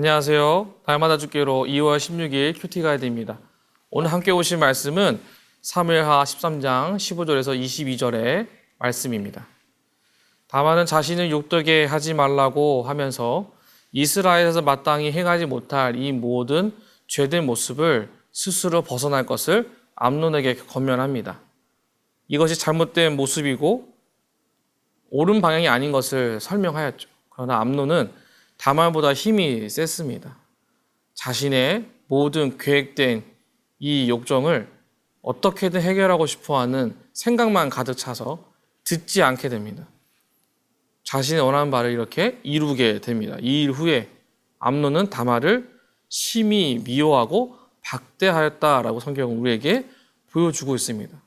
안녕하세요. 달마다 죽기로 2월 16일 큐티 가이드입니다. 오늘 함께 오신 말씀은 사무엘하 13장 15절에서 22절의 말씀입니다. 다만은 자신을 욕되게 하지 말라고 하면서 이스라엘에서 마땅히 행하지 못할 이 모든 죄된 모습을 스스로 벗어날 것을 암론에게 권면합니다. 이것이 잘못된 모습이고 옳은 방향이 아닌 것을 설명하였죠. 그러나 암론은 다말보다 힘이 셌습니다. 자신의 모든 계획된 이 욕정을 어떻게든 해결하고 싶어 하는 생각만 가득 차서 듣지 않게 됩니다. 자신이 원하는 바를 이렇게 이루게 됩니다. 이 일 후에 암론은 다말을 심히 미워하고 박대하였다라고 성경은 우리에게 보여주고 있습니다.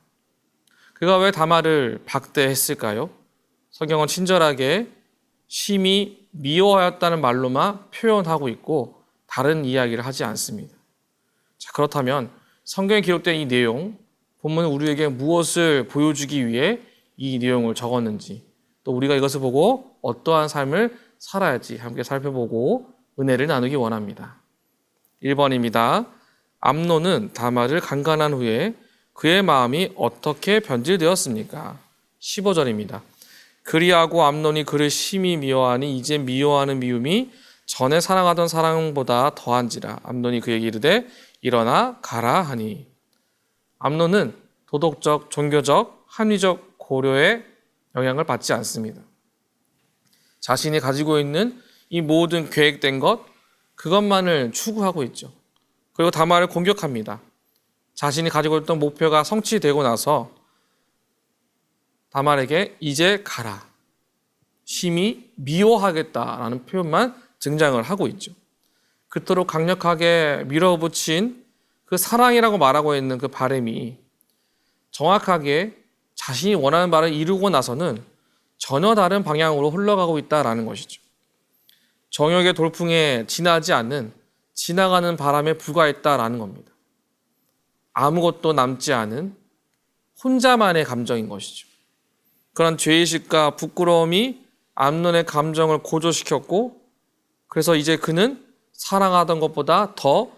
그가 왜 다말을 박대했을까요? 성경은 친절하게 심히 미워하였다는 말로만 표현하고 있고 다른 이야기를 하지 않습니다. 자, 그렇다면 성경에 기록된 이 내용, 본문은 우리에게 무엇을 보여주기 위해 이 내용을 적었는지, 또 우리가 이것을 보고 어떠한 삶을 살아야지 함께 살펴보고 은혜를 나누기 원합니다. 1번입니다. 암노는 다말을 강간한 후에 그의 마음이 어떻게 변질되었습니까? 15절입니다. 그리하고 암논이 그를 심히 미워하니 이제 미워하는 미움이 전에 사랑하던 사랑보다 더한지라 암논이 그에게 이르되 일어나 가라 하니 암논은 도덕적, 종교적, 합리적 고려의 영향을 받지 않습니다. 자신이 가지고 있는 이 모든 계획된 것 그것만을 추구하고 있죠. 그리고 다말을 공격합니다. 자신이 가지고 있던 목표가 성취되고 나서 다말에게 이제 가라. 심히 미워하겠다라는 표현만 등장을 하고 있죠. 그토록 강력하게 밀어붙인 그 사랑이라고 말하고 있는 그 바램이 정확하게 자신이 원하는 바를 이루고 나서는 전혀 다른 방향으로 흘러가고 있다라는 것이죠. 정욕의 돌풍에 지나지 않는 지나가는 바람에 불과했다라는 겁니다. 아무것도 남지 않은 혼자만의 감정인 것이죠. 그런 죄의식과 부끄러움이 암론의 감정을 고조시켰고 그래서 이제 그는 사랑하던 것보다 더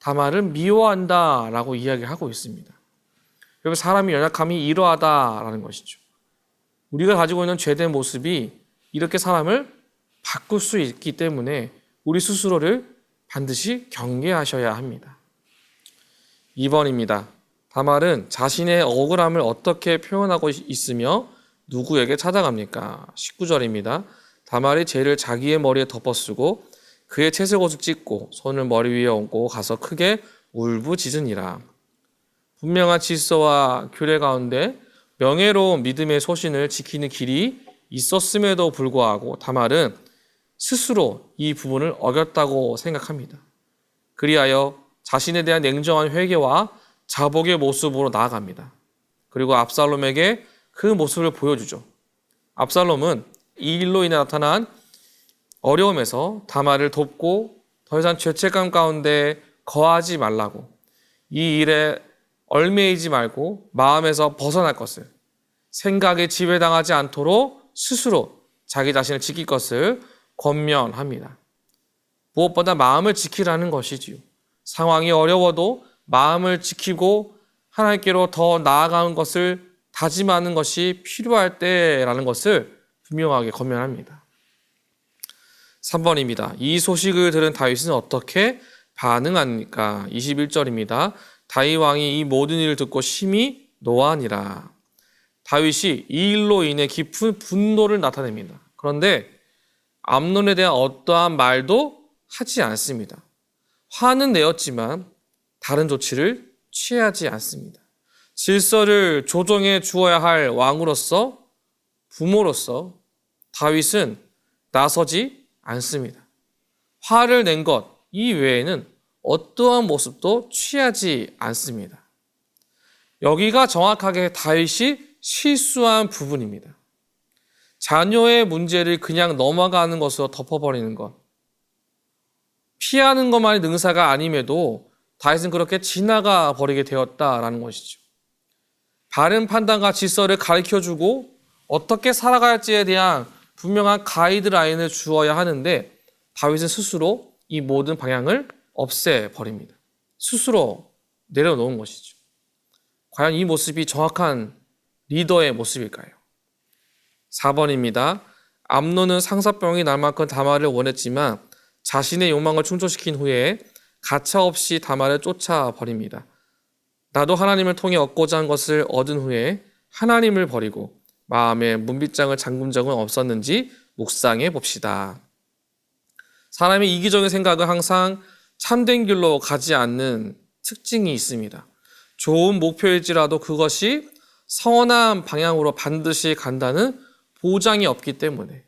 다말을 미워한다라고 이야기하고 있습니다. 여러분 사람이 연약함이 이러하다라는 것이죠. 우리가 가지고 있는 죄된 모습이 이렇게 사람을 바꿀 수 있기 때문에 우리 스스로를 반드시 경계하셔야 합니다. 2번입니다. 다말은 자신의 억울함을 어떻게 표현하고 있으며 누구에게 찾아갑니까? 19절입니다. 다말이 죄를 자기의 머리에 덮어쓰고 그의 채색 옷을 찢고 손을 머리 위에 얹고 가서 크게 울부짖으니라. 분명한 질서와 규례 가운데 명예로운 믿음의 소신을 지키는 길이 있었음에도 불구하고 다말은 스스로 이 부분을 어겼다고 생각합니다. 그리하여 자신에 대한 냉정한 회개와 자복의 모습으로 나아갑니다. 그리고 압살롬에게 그 모습을 보여주죠. 압살롬은 이 일로 인해 나타난 어려움에서 다말을 돕고 더 이상 죄책감 가운데 거하지 말라고 이 일에 얼매이지 말고 마음에서 벗어날 것을 생각에 지배당하지 않도록 스스로 자기 자신을 지킬 것을 권면합니다. 무엇보다 마음을 지키라는 것이지요. 상황이 어려워도 마음을 지키고 하나님께로 더 나아가는 것을 다짐하는 것이 필요할 때라는 것을 분명하게 권면합니다. 3번입니다. 이 소식을 들은 다윗은 어떻게 반응합니까? 21절입니다. 다윗 왕이 이 모든 일을 듣고 심히 노하니라. 다윗이 이 일로 인해 깊은 분노를 나타냅니다. 그런데 암론에 대한 어떠한 말도 하지 않습니다. 화는 내었지만 다른 조치를 취하지 않습니다. 질서를 조정해 주어야 할 왕으로서 부모로서 다윗은 나서지 않습니다. 화를 낸 것 이 외에는 어떠한 모습도 취하지 않습니다. 여기가 정확하게 다윗이 실수한 부분입니다. 자녀의 문제를 그냥 넘어가는 것으로 덮어버리는 것. 피하는 것만이 능사가 아님에도 다윗은 그렇게 지나가 버리게 되었다라는 것이죠. 바른 판단과 질서를 가르쳐 주고 어떻게 살아갈지에 대한 분명한 가이드라인을 주어야 하는데 다윗은 스스로 이 모든 방향을 없애버립니다. 스스로 내려놓은 것이죠. 과연 이 모습이 정확한 리더의 모습일까요? 4번입니다. 암론은 상사병이 날 만큼 다말을 원했지만 자신의 욕망을 충족시킨 후에 가차없이 다말을 쫓아버립니다. 나도 하나님을 통해 얻고자 한 것을 얻은 후에 하나님을 버리고 마음에 문빗장을 잠근 적은 없었는지 묵상해 봅시다. 사람의 이기적인 생각은 항상 참된 길로 가지 않는 특징이 있습니다. 좋은 목표일지라도 그것이 선한 방향으로 반드시 간다는 보장이 없기 때문에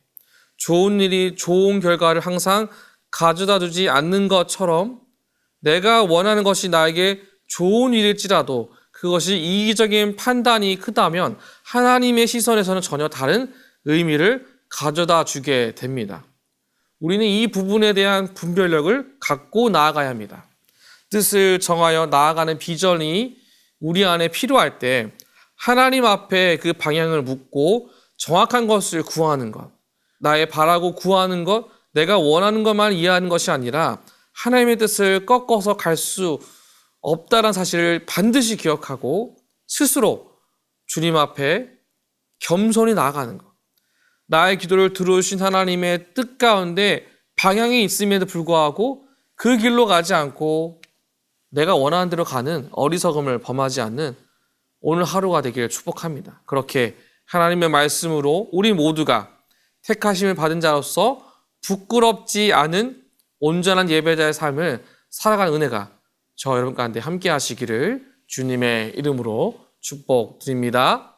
좋은 일이 좋은 결과를 항상 가져다 주지 않는 것처럼 내가 원하는 것이 나에게 좋은 일일지라도 그것이 이기적인 판단이 크다면 하나님의 시선에서는 전혀 다른 의미를 가져다 주게 됩니다. 우리는 이 부분에 대한 분별력을 갖고 나아가야 합니다. 뜻을 정하여 나아가는 비전이 우리 안에 필요할 때 하나님 앞에 그 방향을 묻고 정확한 것을 구하는 것, 나의 바라고 구하는 것, 내가 원하는 것만 이해하는 것이 아니라 하나님의 뜻을 꺾어서 갈 수 없다는 사실을 반드시 기억하고 스스로 주님 앞에 겸손히 나아가는 것. 나의 기도를 들어주신 하나님의 뜻 가운데 방향이 있음에도 불구하고 그 길로 가지 않고 내가 원하는 대로 가는 어리석음을 범하지 않는 오늘 하루가 되기를 축복합니다. 그렇게 하나님의 말씀으로 우리 모두가 택하심을 받은 자로서 부끄럽지 않은 온전한 예배자의 삶을 살아가는 은혜가 저 여러분 가운데 함께 하시기를 주님의 이름으로 축복드립니다.